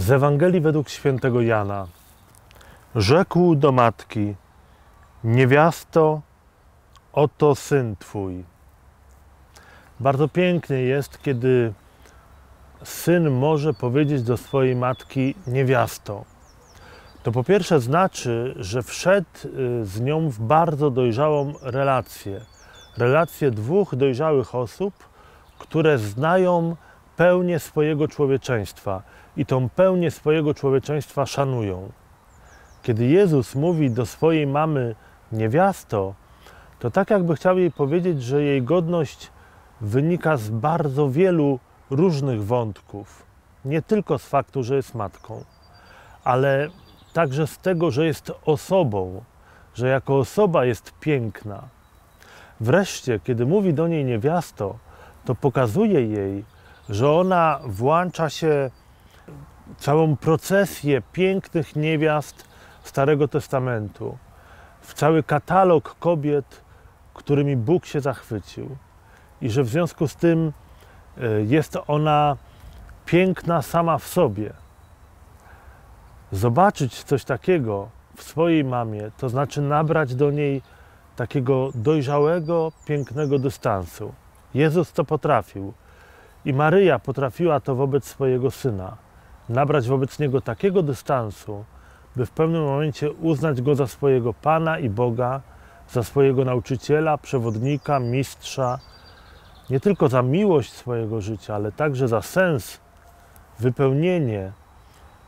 Z Ewangelii według świętego Jana. Rzekł do matki: Niewiasto, oto syn twój. Bardzo pięknie jest, kiedy syn może powiedzieć do swojej matki: Niewiasto. To po pierwsze znaczy, że wszedł y, z nią w bardzo dojrzałą relację. Relację dwóch dojrzałych osób, które znają pełnię swojego człowieczeństwa i tą pełnię swojego człowieczeństwa szanują. Kiedy Jezus mówi do swojej mamy niewiasto, to tak jakby chciał jej powiedzieć, że jej godność wynika z bardzo wielu różnych wątków. Nie tylko z faktu, że jest matką, ale także z tego, że jest osobą, że jako osoba jest piękna. Wreszcie, kiedy mówi do niej niewiasto, to pokazuje jej, że ona włącza się w całą procesję pięknych niewiast Starego Testamentu, w cały katalog kobiet, którymi Bóg się zachwycił. I że w związku z tym e, jest ona piękna sama w sobie. Zobaczyć coś takiego w swojej mamie, to znaczy nabrać do niej takiego dojrzałego, pięknego dystansu. Jezus to potrafił. I Maryja potrafiła to wobec swojego syna. Nabrać wobec niego takiego dystansu, by w pewnym momencie uznać go za swojego Pana i Boga, za swojego nauczyciela, przewodnika, mistrza, nie tylko za miłość swojego życia, ale także za sens, wypełnienie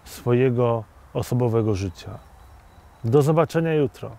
swojego osobowego życia. Do zobaczenia jutro.